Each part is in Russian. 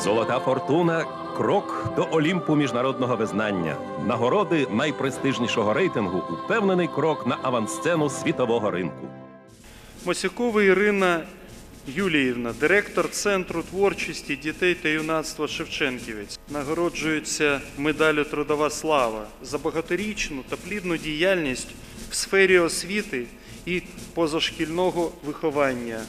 Золота фортуна крок до Олімпу міжнародного визнання. Нагороди найпрестижнішого рейтингу упевнений крок на авансцену світового ринку. Мосюкова Ірина Юліївна, директор Центру творчості дітей та юнацтва Шевченківець, нагороджується медаллю Трудова слава за багаторічну та плідну діяльність в сфері освіти і позашкільного виховання.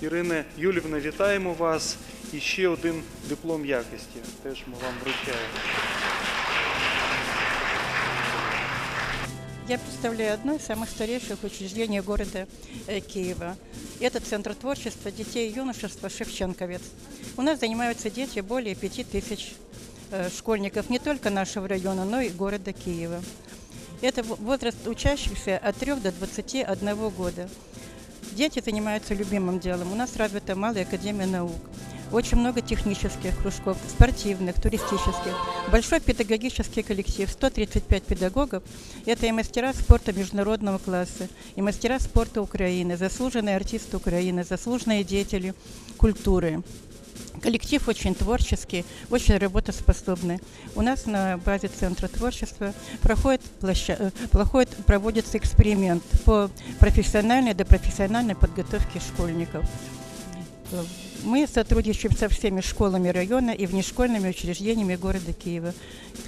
Ірина Юлівна, вітаємо вас. І ще один диплом якості. Теж ми вам вручаємо. Я представляю одно из самых старейших учреждений города э, Киева. Это Центр творчества детей и юношества «Шевченковец». У нас занимаются дети более пяти тысяч э, школьников не только нашего района, но и города Киева. Это в- возраст учащихся от 3 до 21 года. Дети занимаются любимым делом. У нас развита Малая Академия наук. Очень много технических кружков, спортивных, туристических. Большой педагогический коллектив, 135 педагогов. Это и мастера спорта международного класса, и мастера спорта Украины, заслуженные артисты Украины, заслуженные деятели культуры. Коллектив очень творческий, очень работоспособный. У нас на базе Центра творчества проходит, площа- э, проходит, проводится эксперимент по профессиональной до профессиональной подготовке школьников. Э, Мы сотрудничаем со всеми школами района и внешкольными учреждениями города Киева.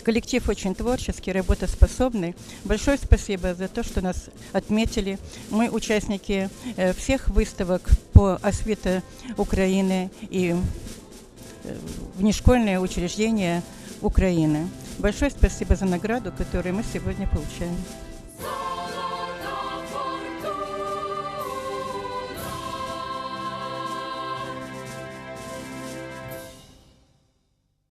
Коллектив очень творческий, работоспособный. Большое спасибо за то, что нас отметили. Мы участники э, всех выставок по освите Украины и э, внешкольные учреждения Украины. Большое спасибо за награду, которую мы сегодня получаем.